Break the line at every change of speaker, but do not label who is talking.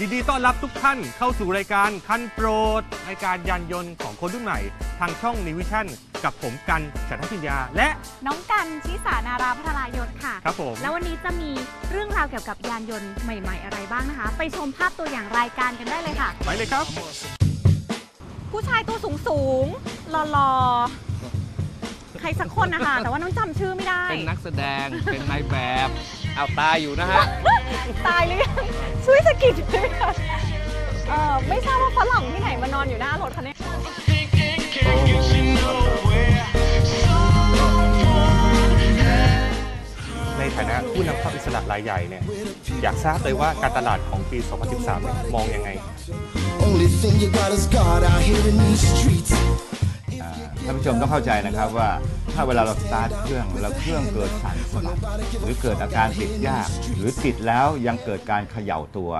ยินดีต้อนรับทุกท่านเข้าสู่รายการคันโปรดรายการยานยนต์ของคนรุ่นใหม่ ทางช่องนิวิชั่นกับผมกันฉัตรพิญญาและ
น้องกันชิสานาราพัทรายศค่ะ
ครับผม
แล้ววันนี้จะมีเรื่องราวเกี่ยวกับยานยนต์ใหม่ ๆ อะไรบ้างนะคะ ไปชมภาพตัวอย่างรายการกันได้เลยค่ะ
ไปเลยครับ
ผู้ชายตัวสูงสูงๆหล่อๆใครสักคนนะคะ แต่ว่าน้องจำชื่อไม่ได้
เป็นนักแสดงเป็นนายแบบเอาตายอยู่นะฮะ
ตายหรือยัง ช่วยสะกิดด้วยค่ะเออไม่ทราบว่าฝรั่งที่ไหนมานอนอยู่หน้ารถคันนี้
ในฐานะผู้นำเข้าอิสระรายใหญ่เนี่ยอยากทราบเลยว่าการตลาดของปี 2013เนี่ยมองยังไง
Only thing you got is God out here in these streets.
ท่านผู้ชมต้องเข้าใจนะครับว่าถ้าเวลาเราสตาร์ทเครื่องแล้วเครื่องเกิดสั่นสลับหรือเกิดอาการติดยาก หรือติดแล้วยังเกิดการเขย่าตัว